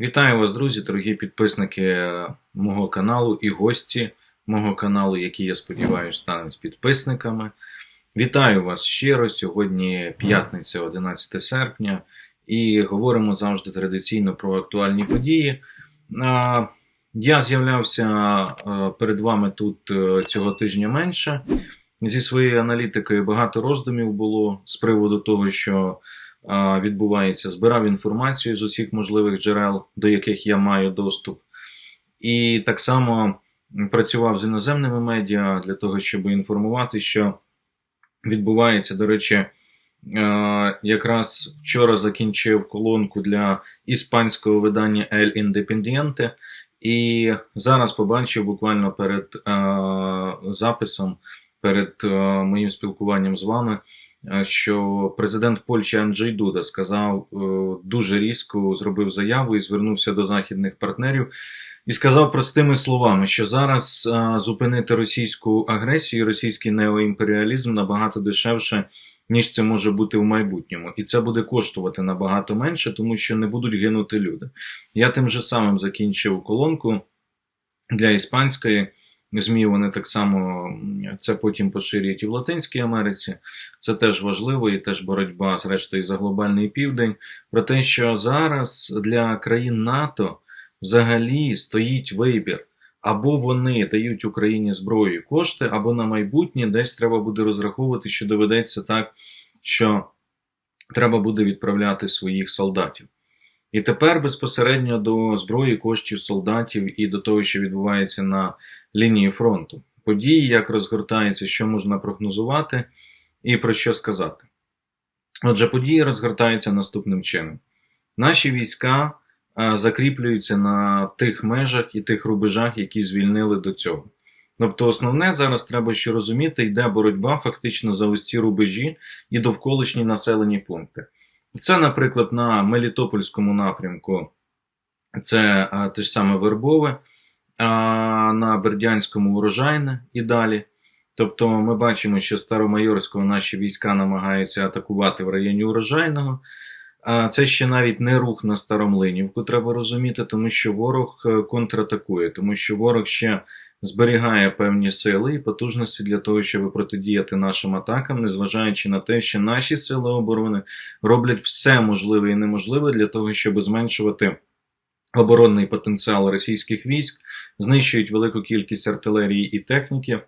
Вітаю вас, друзі, дорогі підписники мого каналу і гості мого каналу, які, я сподіваюся, стануть підписниками. Вітаю вас щиро. Сьогодні п'ятниця, 11 серпня, і говоримо завжди традиційно про актуальні події. Я з'являвся перед вами тут е, цього тижня менше. Зі своєю аналітикою багато роздумів було з приводу того, що відбувається. Збирав інформацію з усіх можливих джерел, до яких я маю доступ. І так само працював з іноземними медіа для того, щоб інформувати, що відбувається. До речі, е, якраз вчора закінчив колонку для іспанського видання El Independiente, і зараз побачив буквально перед е, записом, перед е, моїм спілкуванням з вами, що президент Польщі Анджей Дуда сказав е, дуже різко, зробив заяву і звернувся до західних партнерів. І сказав простими словами, що зараз зупинити російську агресію, російський неоімперіалізм набагато дешевше, ніж це може бути в майбутньому, і це буде коштувати набагато менше, тому що не будуть гинути люди. Я тим же самим закінчив колонку для іспанської ЗМІ. Вони так само це потім поширюють і в Латинській Америці. Це теж важливо, і теж боротьба, зрештою, за глобальний південь. Про те, що зараз для країн НАТО взагалі стоїть вибір. Або вони дають Україні зброю і кошти, або на майбутнє десь треба буде розраховувати, що доведеться так, що треба буде відправляти своїх солдатів. І тепер безпосередньо до зброї, коштів солдатів і до того, що відбувається на лінії фронту. Події, як розгортаються, що можна прогнозувати і про що сказати. Отже, події розгортаються наступним чином. Наші війська закріплюються на тих межах і тих рубежах, які звільнили до цього. Тобто, основне зараз треба ще розуміти, йде боротьба фактично за ось ці рубежі і довколишні населені пункти. Це, наприклад, на Мелітопольському напрямку це а, те ж саме Вербове, а на Бердянському урожайне і далі. Тобто ми бачимо, що Старомайорського наші війська намагаються атакувати в районі урожайного. А це ще навіть не рух на Старомлинівку, треба розуміти, тому що ворог е, контратакує, тому що ворог ще зберігає певні сили і потужності для того, щоб протидіяти нашим атакам, незважаючи на те, що наші сили оборони роблять все можливе і неможливе для того, щоб зменшувати оборонний потенціал російських військ, знищують велику кількість артилерії і техніки,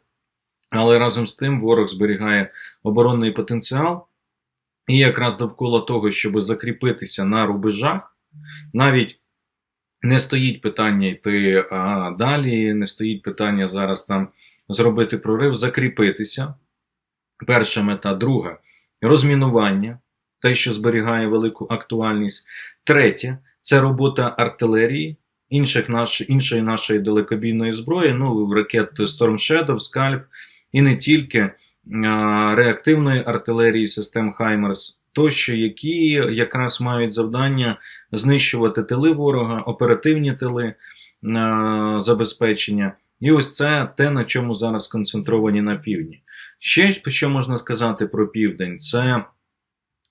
але разом з тим ворог зберігає оборонний потенціал. І якраз довкола того, щоб закріпитися на рубежах, навіть не стоїть питання йти а, далі, не стоїть питання зараз там зробити прорив, закріпитися. Перша мета, друга розмінування, те, що зберігає велику актуальність. Третє це робота артилерії, інших наш, іншої нашої далекобійної зброї, ну, ракет Storm Shadow, Скальп, і не тільки реактивної артилерії систем Хаймерс, тощо, які якраз мають завдання знищувати тили ворога, оперативні тили забезпечення. І ось це те, на чому зараз сконцентровані на півдні. Ще що можна сказати про південь, це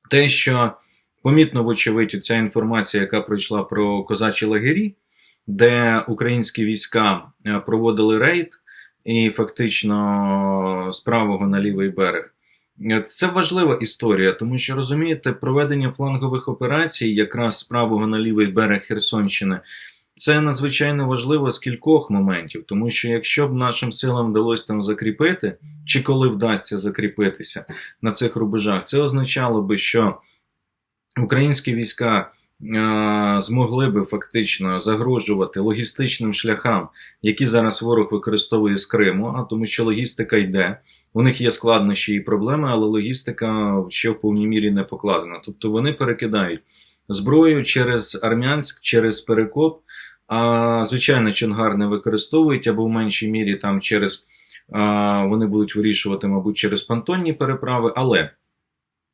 те, що помітно, вочевидь, ця інформація, яка пройшла про козачі лагері, де українські війська проводили рейд і фактично з правого на лівий берег. Це важлива історія, тому що розумієте, проведення флангових операцій, якраз з правого на лівий берег Херсонщини, це надзвичайно важливо з кількох моментів, тому що якщо б нашим силам вдалося там закріпити, чи коли вдасться закріпитися на цих рубежах, це означало би, що українські війська змогли би фактично загрожувати логістичним шляхам, які зараз ворог використовує з Криму, а тому що логістика йде. У них є складнощі і проблеми, але логістика ще в повній мірі не покладена. Тобто вони перекидають зброю через Армянськ, через Перекоп. А звичайно, Чонгар не використовують або в меншій мірі там через а, вони будуть вирішувати, мабуть, через понтонні переправи, але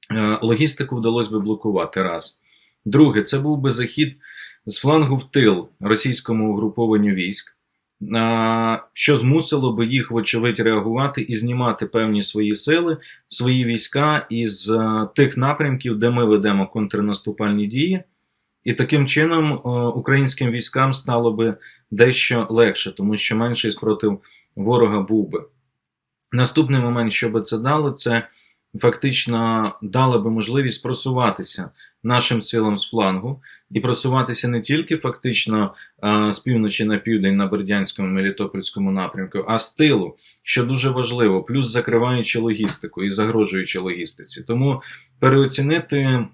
а, логістику вдалося би блокувати раз. Друге, це був би захід з флангу в тил російському угрупованню військ, що змусило би їх, вочевидь, реагувати і знімати певні свої сили, свої війська із тих напрямків, де ми ведемо контрнаступальні дії, І таким чином е, українським військам стало би дещо легше, тому що менший спротив ворога був би. Наступний момент, що би це дало, це фактично дало би можливість просуватися нашим силам з флангу і просуватися не тільки фактично з півночі на південь на Бердянському Мелітопольському напрямку, а з тилу, що дуже важливо, плюс закриваючи логістику і загрожуючи логістиці. Тому переоцінити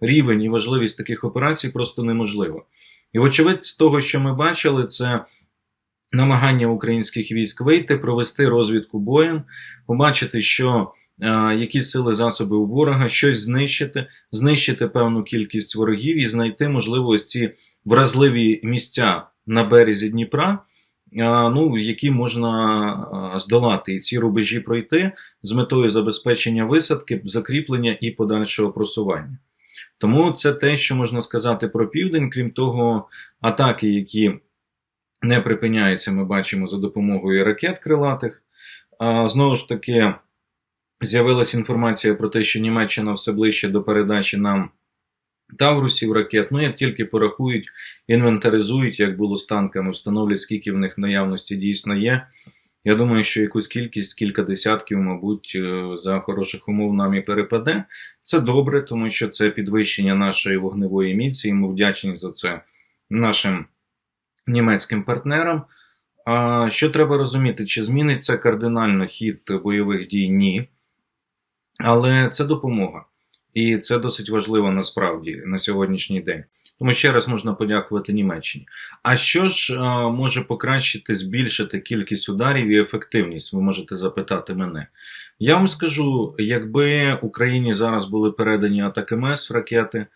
рівень і важливість таких операцій просто неможливо. І, вочевидь, з того, що ми бачили, це намагання українських військ вийти, провести розвідку боєм, побачити, що е, які сили засоби у ворога, щось знищити, знищити певну кількість ворогів і знайти, можливо, ось ці вразливі місця на березі Дніпра, е, ну, які можна е, здолати, і ці рубежі пройти з метою забезпечення висадки, закріплення і подальшого просування. Тому це те, що можна сказати про південь, крім того, атаки, які не припиняються, ми бачимо за допомогою ракет крилатих. Знову ж таки, з'явилася інформація про те, що Німеччина все ближче до передачі нам Таврусів ракет. Ну, як тільки порахують, інвентаризують, як було з танками, встановлять, скільки в них наявності дійсно є. Я думаю, що якусь кількість, кілька десятків, мабуть, е, за хороших умов нам і перепаде. Це добре, тому що це підвищення нашої вогневої міці, і ми вдячні за це нашим німецьким партнерам. А що треба розуміти, чи зміниться кардинально хід бойових дій? Ні. Але це допомога. І це досить важливо насправді на сьогоднішній день. Тому ще раз можна подякувати Німеччині. А що ж а, може покращити, збільшити кількість ударів і ефективність? Ви можете запитати мене. Я вам скажу, якби Україні зараз були передані АТАКМС ракети,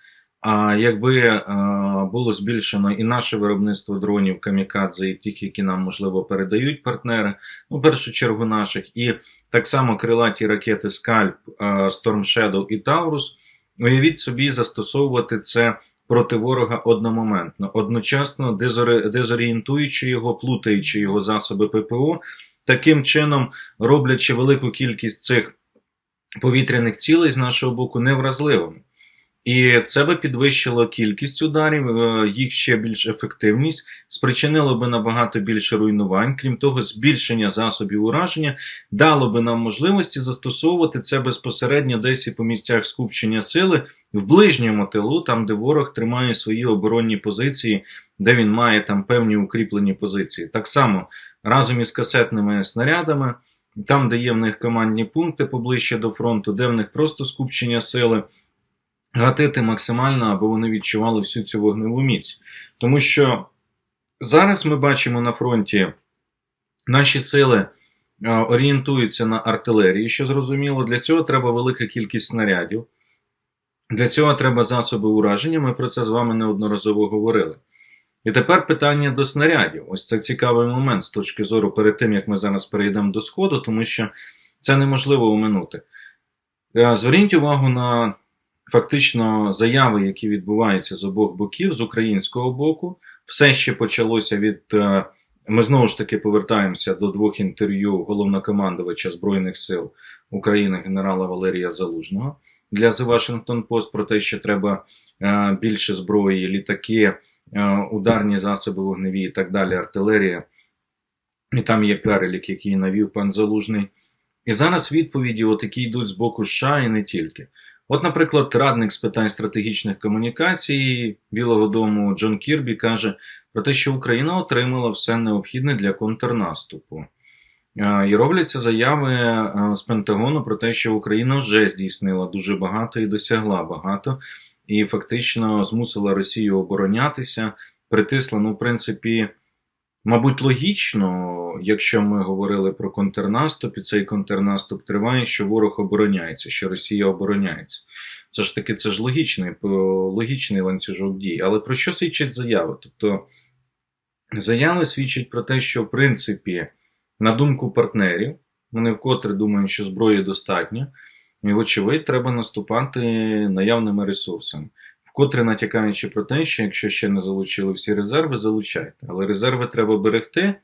а якби а, було збільшено і наше виробництво дронів Камікадзе, і тих, які нам можливо передають партнери, ну, в першу чергу наших, і так само крилаті ракети Скальп, Storm Shadow і Таурус, уявіть собі, застосовувати це проти ворога одномоментно, одночасно дезорієнтуючи його, плутаючи його засоби ППО, таким чином роблячи велику кількість цих повітряних цілей з нашого боку невразливими. І це би підвищило кількість ударів, е, їх ще більш ефективність, спричинило би набагато більше руйнувань. Крім того, збільшення засобів ураження дало би нам можливості застосовувати це безпосередньо десь і по місцях скупчення сили в ближньому тилу, там де ворог тримає свої оборонні позиції, де він має там певні укріплені позиції. Так само разом із касетними снарядами, там, де є в них командні пункти поближче до фронту, де в них просто скупчення сили гатити максимально, аби вони відчували всю цю вогневу міць. Тому що зараз ми бачимо на фронті наші сили орієнтуються на артилерії, що зрозуміло, для цього треба велика кількість снарядів. Для цього треба засоби ураження, ми про це з вами неодноразово говорили. І тепер питання до снарядів. Ось це цікавий момент з точки зору перед тим, як ми зараз перейдемо до Сходу, тому що це неможливо оминути. Е, зверніть увагу на фактично заяви, які відбуваються з обох боків, з українського боку, все ще почалося від. Е, ми знову ж таки повертаємося до двох інтерв'ю головнокомандувача Збройних сил України генерала Валерія Залужного для The Washington Post про те, що треба е, більше зброї, літаки, е, ударні засоби вогневі і так далі, артилерія. І там є перелік, який навів пан Залужний. І зараз відповіді, от які йдуть з боку США і не тільки. От, наприклад, радник з питань стратегічних комунікацій Білого Дому Джон Кірбі каже про те, що Україна отримала все необхідне для контрнаступу. І робляться заяви з Пентагону про те, що Україна вже здійснила дуже багато і досягла багато, і фактично змусила Росію оборонятися, притисла, ну, в принципі. Мабуть, логічно, якщо ми говорили про контрнаступ, і цей контрнаступ триває, що ворог обороняється, що Росія обороняється. Це ж таки це ж логічний логічний ланцюжок дій. Але про що свідчать заяви? Тобто заяви свідчать про те, що в принципі, на думку партнерів, вони вкотре думають, що зброї достатньо, і, вочевидь, треба наступати наявними ресурсами вкотре натякаючи про те, що якщо ще не залучили всі резерви, залучайте. Але резерви треба берегти.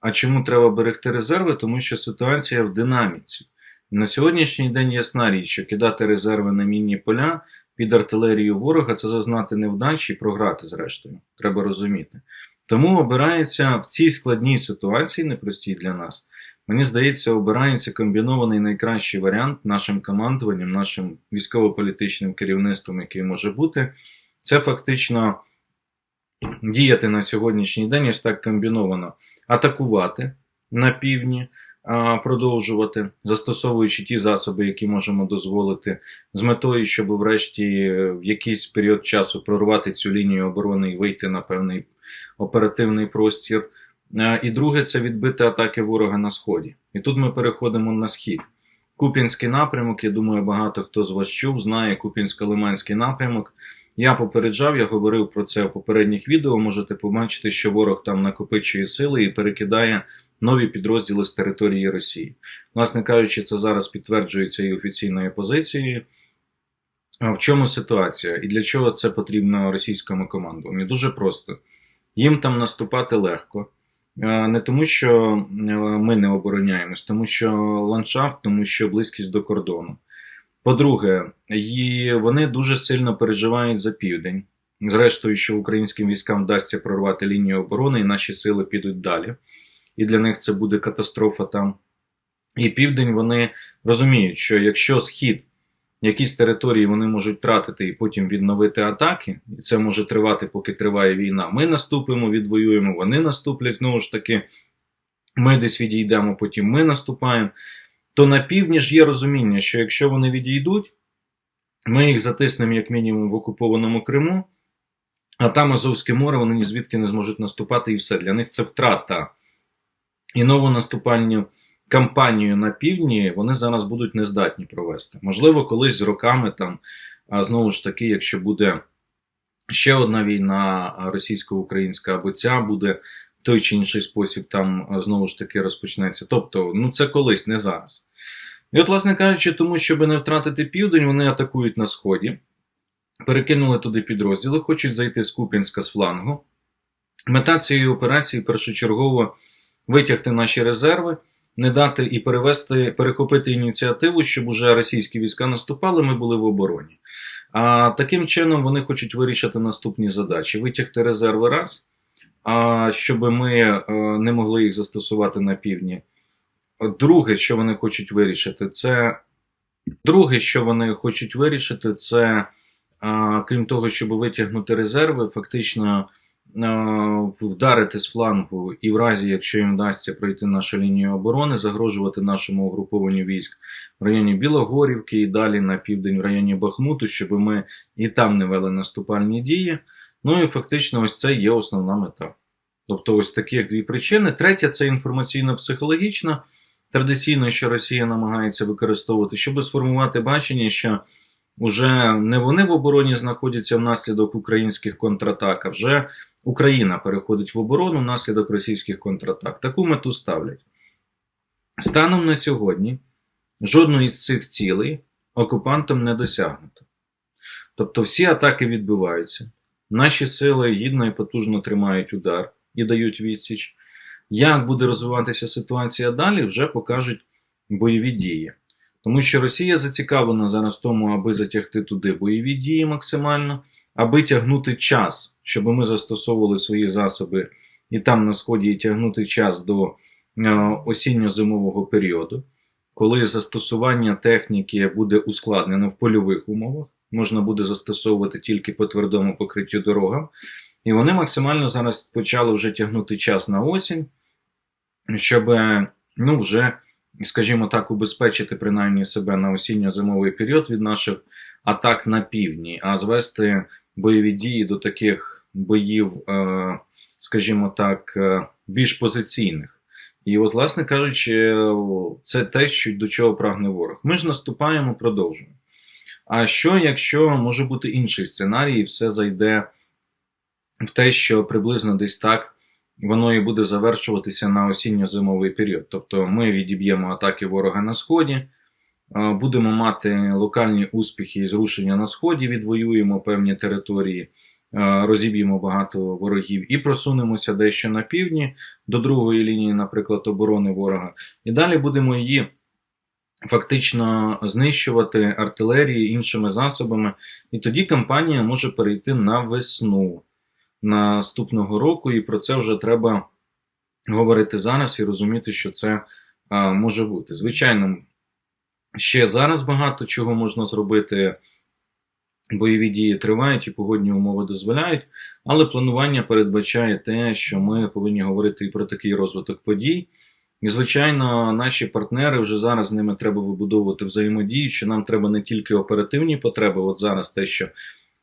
А чому треба берегти резерви? Тому що ситуація в динаміці. На сьогоднішній день ясна річ, що кидати резерви на мінні поля під артилерію ворога, це зазнати невдачі і програти, зрештою. Треба розуміти. Тому обирається в цій складній ситуації, непростій для нас. Мені здається, обирається комбінований найкращий варіант нашим командуванням, нашим військово-політичним керівництвом, який може бути. Це фактично діяти на сьогоднішній день ось так комбіновано, атакувати на півдні, продовжувати, застосовуючи ті засоби, які можемо дозволити, з метою, щоб врешті е, в якийсь період часу прорвати цю лінію оборони і вийти на певний оперативний простір. Е, І друге це відбити атаки ворога на сході. І тут ми переходимо на схід. Куп'янський напрямок, я думаю, багато хто з вас чув, знає Куп'янсько-Лиманський напрямок. Я попереджав, я говорив про це в попередніх відео. Можете побачити, що ворог там накопичує сили і перекидає нові підрозділи з території Росії. Власне кажучи, це зараз підтверджується і офіційною позицією. А В чому ситуація і для чого це потрібно російському командуванню? Дуже просто. Їм там наступати легко. Е, Не тому, що е, ми не обороняємось, тому що ландшафт, тому що близькість до кордону. По-друге, вони дуже сильно переживають за південь. Зрештою, що українським військам вдасться прорвати лінію оборони, і наші сили підуть далі. І для них це буде катастрофа там. І південь вони розуміють, що якщо схід, якісь території вони можуть тратити і потім відновити атаки, і це може тривати, поки триває війна. Ми наступимо, відвоюємо, вони наступлять. Знову ж таки, ми десь відійдемо, потім ми наступаємо. То на півдні ж є розуміння, що якщо вони відійдуть, ми їх затиснемо як мінімум в окупованому Криму, а там Азовське море вони ні звідки не зможуть наступати, і все. Для них це втрата. І нову наступальну кампанію на півдні вони зараз будуть нездатні провести. Можливо, колись з роками там, а знову ж таки, якщо буде ще одна війна російсько-українська, або ця буде в той чи інший спосіб там знову ж таки розпочнеться. Тобто, ну це колись, не зараз. І от, власне кажучи, тому, щоб не втратити південь, вони атакують на сході, перекинули туди підрозділи, хочуть зайти з Куп'янська з флангу. Мета цієї операції першочергово витягти наші резерви, не дати і перевести, перехопити ініціативу, щоб уже російські війська наступали, ми були в обороні. А таким чином вони хочуть вирішити наступні задачі: витягти резерви раз, а щоб ми е, не могли їх застосувати на півдні. Друге, що вони хочуть вирішити, це друге, що вони хочуть вирішити, це крім того, щоб витягнути резерви, фактично вдарити з флангу і в разі, якщо їм вдасться пройти нашу лінію оборони, загрожувати нашому угрупованню військ в районі Білогорівки і далі на південь в районі Бахмуту, щоб ми і там не вели наступальні дії. Ну і фактично, ось це є основна мета. Тобто, ось такі як дві причини. Третя це інформаційно-психологічна. Традиційно, що Росія намагається використовувати, щоб сформувати бачення, що вже не вони в обороні знаходяться внаслідок українських контратак, а вже Україна переходить в оборону внаслідок російських контратак. Таку мету ставлять. Станом на сьогодні жодної з цих цілей окупантам не досягнуто. Тобто всі атаки відбиваються, наші сили гідно і потужно тримають удар і дають відсіч. Як буде розвиватися ситуація далі, вже покажуть бойові дії. Тому що Росія зацікавлена зараз в тому, аби затягти туди бойові дії максимально, аби тягнути час, щоб ми застосовували свої засоби і там на сході і тягнути час до е, осінньо-зимового періоду, коли застосування техніки буде ускладнено в польових умовах, можна буде застосовувати тільки по твердому покриттю дорогам. І вони максимально зараз почали вже тягнути час на осінь, щоб ну, вже, скажімо так, убезпечити принаймні себе на осінньо-зимовий період від наших атак на півдні, а звести бойові дії до таких боїв, е, скажімо так, е, більш позиційних. І, от, власне кажучи, це те, що до чого прагне ворог. Ми ж наступаємо, продовжуємо. А що, якщо може бути інший сценарій, і все зайде в те, що приблизно десь так воно і буде завершуватися на осінньо-зимовий період. Тобто ми відіб'ємо атаки ворога на сході, будемо мати локальні успіхи і зрушення на сході, відвоюємо певні території, розіб'ємо багато ворогів і просунемося дещо на півдні до другої лінії, наприклад, оборони ворога. І далі будемо її фактично знищувати артилерії іншими засобами. І тоді кампанія може перейти на весну наступного року, і про це вже треба говорити зараз і розуміти, що це може бути. Звичайно, ще зараз багато чого можна зробити. Бойові дії тривають і погодні умови дозволяють, але планування передбачає те, що ми повинні говорити і про такий розвиток подій. І, звичайно, наші партнери вже зараз з ними треба вибудовувати взаємодію, що нам треба не тільки оперативні потреби, от зараз те, що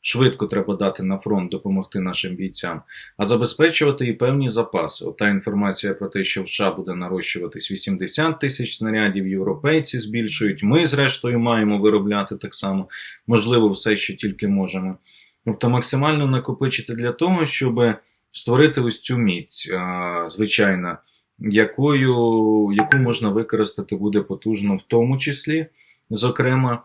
швидко треба дати на фронт, допомогти нашим бійцям, а забезпечувати і певні запаси. Ота інформація про те, що в США буде нарощуватись 80 тисяч снарядів, європейці збільшують. Ми, зрештою, маємо виробляти так само, можливо, все, що тільки можемо. Тобто максимально накопичити для того, щоб створити ось цю міць, звичайно, якою, яку можна використати буде потужно, в тому числі, зокрема,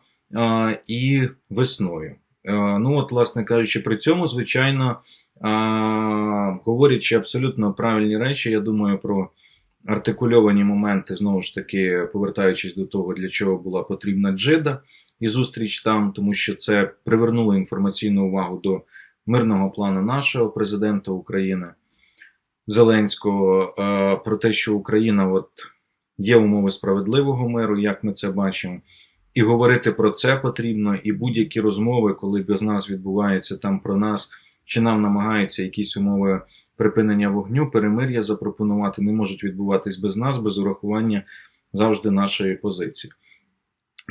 і весною. Е, Ну, от, власне кажучи, при цьому, звичайно, говорячи абсолютно правильні речі, я думаю про артикульовані моменти, знову ж таки, повертаючись до того, для чого була потрібна джида і зустріч там, тому що це привернуло інформаційну увагу до мирного плану нашого президента України Зеленського е, про те, що Україна от, є умови справедливого миру, як ми це бачимо. І говорити про це потрібно, і будь-які розмови, коли без нас відбувається там про нас, чи нам намагаються якісь умови припинення вогню, перемир'я запропонувати, не можуть відбуватись без нас, без урахування завжди нашої позиції.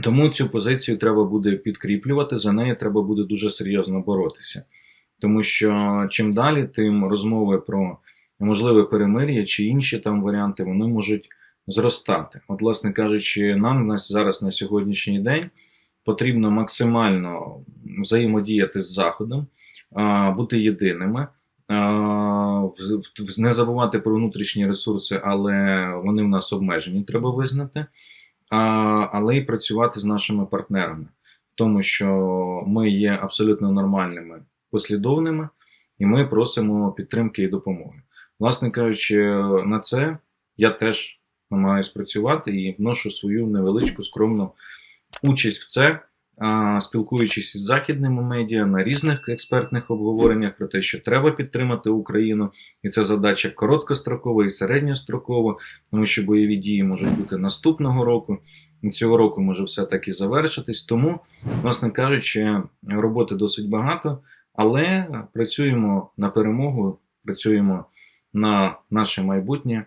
Тому цю позицію треба буде підкріплювати, за неї треба буде дуже серйозно боротися. Тому що чим далі, тим розмови про можливе перемир'я чи інші там варіанти, вони можуть зростати. От, власне кажучи, нам на- зараз на сьогоднішній день потрібно максимально взаємодіяти з Заходом, бути єдиними, не забувати про внутрішні ресурси, але вони в нас обмежені, треба визнати, але й працювати з нашими партнерами, тому, що ми є абсолютно нормальними, послідовними, і ми просимо підтримки і допомоги. Власне кажучи, на це я теж намагаюсь працювати і вношу свою невеличку скромну участь в це, спілкуючись із західними медіа на різних експертних обговореннях про те, що треба підтримати Україну, і це задача короткострокова і середньострокова, тому що бойові дії можуть бути наступного року. Цього року може все таки завершитись. Тому, власне кажучи, роботи досить багато, але працюємо на перемогу, працюємо на наше майбутнє